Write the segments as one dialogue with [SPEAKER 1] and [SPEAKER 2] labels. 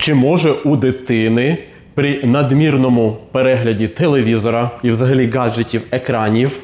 [SPEAKER 1] Чи може у дитини при надмірному перегляді телевізора і взагалі гаджетів екранів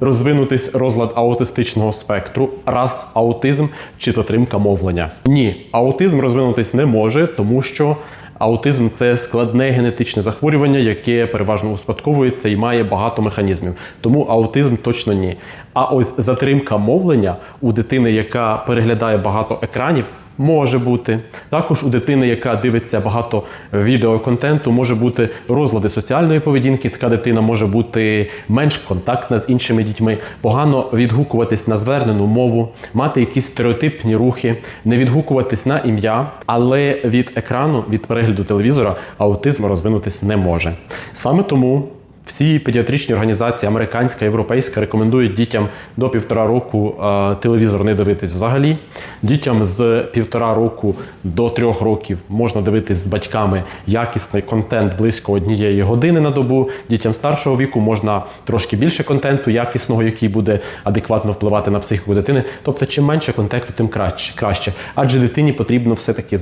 [SPEAKER 1] розвинутись розлад аутистичного спектру, раз аутизм чи затримка мовлення? Ні, аутизм розвинутись не може, тому що аутизм це складне генетичне захворювання, яке переважно успадковується і має багато механізмів. Тому аутизм точно ні. А ось затримка мовлення у дитини, яка переглядає багато екранів. Може бути також у дитини, яка дивиться багато відеоконтенту, може бути розлади соціальної поведінки. Така дитина може бути менш контактна з іншими дітьми, погано відгукуватись на звернену мову, мати якісь стереотипні рухи, не відгукуватись на ім'я, але від екрану, від перегляду телевізора, аутизм розвинутись не може. Саме тому. Всі педіатричні організації, американська, європейська, рекомендують дітям до півтора року е, телевізор не дивитись взагалі. Дітям з півтора року до трьох років можна дивитись з батьками якісний контент близько однієї години на добу. Дітям старшого віку можна трошки більше контенту, якісного, який буде адекватно впливати на психіку дитини. Тобто, чим менше контенту, тим краще. краще. Адже дитині потрібно все-таки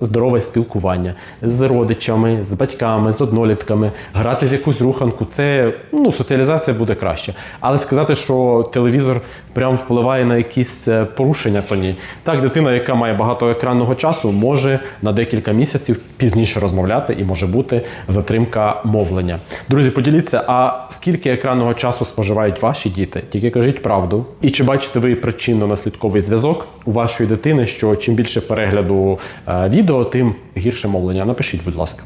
[SPEAKER 1] здорове спілкування з родичами, з батьками, з однолітками, грати з якусь руханку. Це ну, соціалізація буде краще. Але сказати, що телевізор прям впливає на якісь е, порушення, то ні. Так, дитина, яка має багато екранного часу, може на декілька місяців пізніше розмовляти і може бути затримка мовлення. Друзі, поділіться, а скільки екранного часу споживають ваші діти? Тільки кажіть правду. І чи бачите ви причинно-наслідковий зв'язок у вашої дитини, що чим більше перегляду е, відео, тим гірше мовлення? Напишіть, будь ласка.